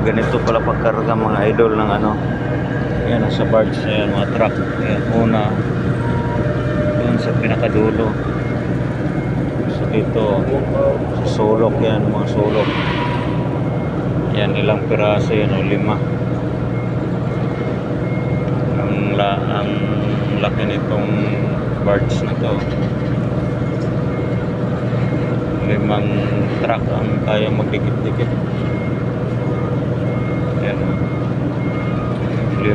ganito pala pagkarga mga idol ng ano. Yan nasa barge na yan mga truck. Yan una. Doon sa pinakadulo. So dito sa sulok yan mga sulok. Yan ilang piraso yan o lima. Ang, la, ang laki nitong barge na to. Limang truck ang kaya magdikit-dikit yan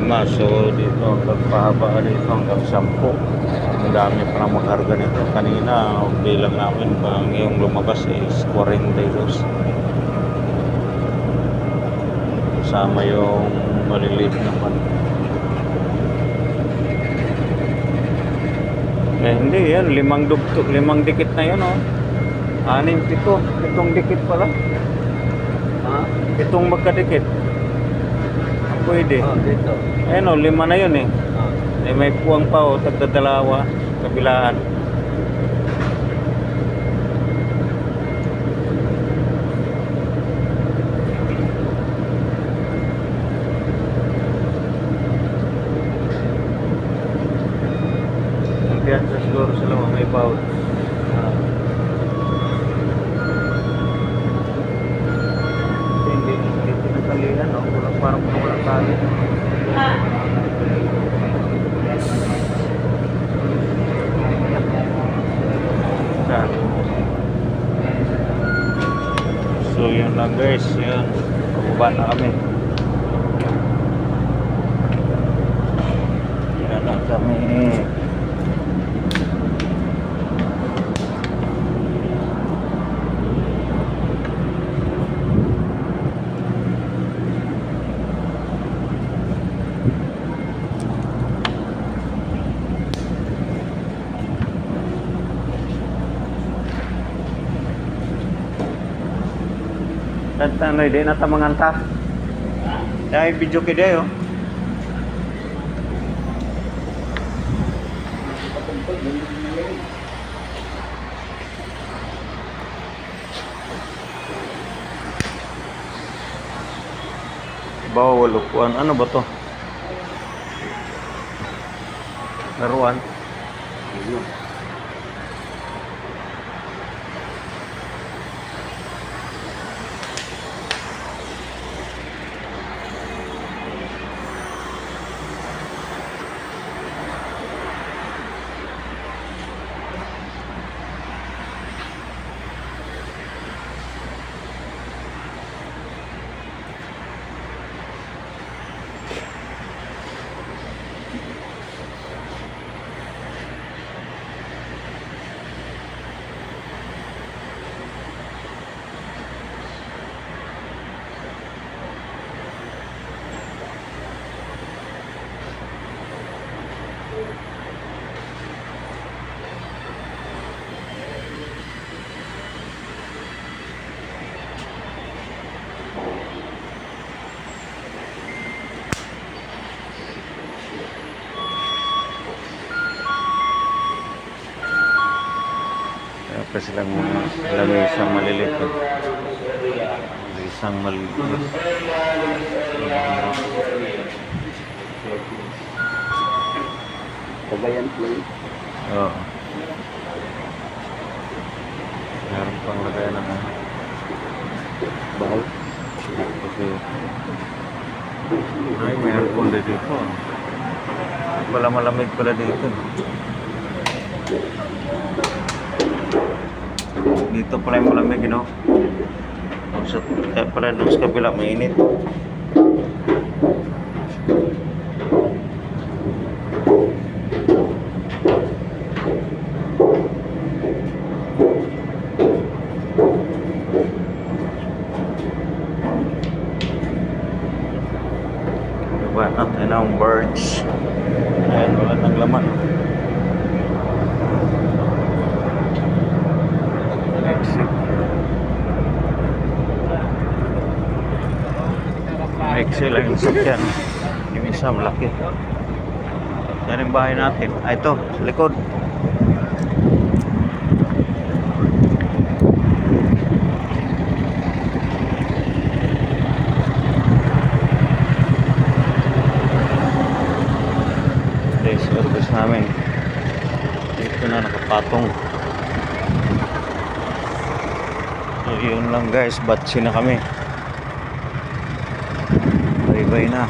lima so dito hanggang pahaba dito hanggang sampu. Ang dami pa ng makarga nito. Kanina ang bilang namin pang yung lumabas is 42 kasama yung maliliit na pan. Eh hindi yan limang dugtog limang dikit na yan oh. Anim pito. Pitong dikit pala. Ha? pitong magkadikit pwede Oh, dito. Ayun o, lima na yun eh. Ah. Eh, may puwang pa o, tagdadalawa, kabilaan. Ang piyansa siguro sila may bawat. Ah. Hindi, hindi pinagkalihan o. Parang tali. Yan. So yun lang guys, yun. Pababa na kami. Yan lang kami. Tanta no, di na ta manganta. Dahil video kide yo. Bawa walupuan. Ano ba to? Laruan. Kaya pa silang lamay isang maliliit. eh. Isang maliliit. Cagayan Place. Oo. Meron pang lagay ng ano. Bahal. Kasi... Ay, may aircon din dito. Wala malamig pala dito. Dito pala yung malamig, you know? Sa, eh, pala doon sa kabila, mainit. Diba natin ang birds. Ayan, wala nang laman. sila yung sakyan yung isa malaki. Yan yung bahay natin. Ah, ito sa likod. Service namin. Dito na nakapatong. So yun lang guys. Batsi na kami. Bye na.